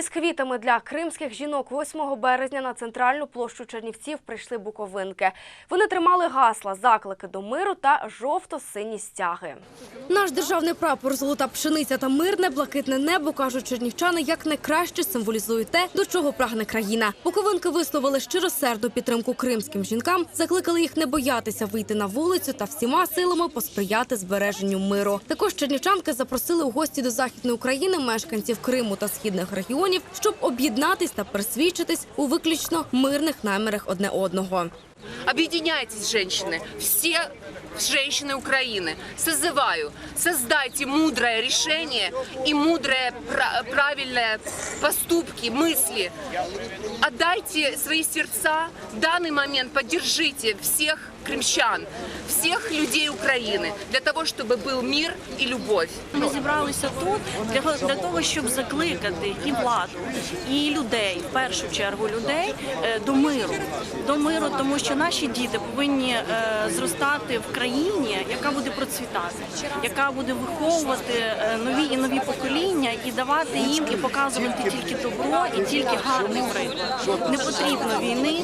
Із квітами для кримських жінок 8 березня на центральну площу Чернівців прийшли буковинки. Вони тримали гасла, заклики до миру та жовто-сині стяги. Наш державний прапор, золота пшениця та мирне блакитне небо кажуть чернівчани, як найкраще символізує те, до чого прагне країна. Буковинки висловили щиросердну підтримку кримським жінкам, закликали їх не боятися вийти на вулицю та всіма силами посприяти збереженню миру. Також чернівчанки запросили у гості до західної України мешканців Криму та східних регіонів, щоб об'єднатись та присвідчитись у виключно мирних намірах одне одного. Объединяйтесь, женщины, все женщины Украины. Созываю, создайте мудрое решение и мудрые пра- правильные поступки, мысли. Отдайте свои сердца. В данный момент поддержите всех крымчан, всех людей Украины, для того, чтобы был мир и любовь. Ми зібралися тут для, для того, щоб закликати і владу, і людей, в першу чергу людей, е, до миру. До миру, тому що наші діти повинні е, зростати в країні, яка буде процвітати, яка буде виховувати е, нові і нові покоління і давати їм і показувати тільки добро і тільки гарний приклад. Не потрібно війни,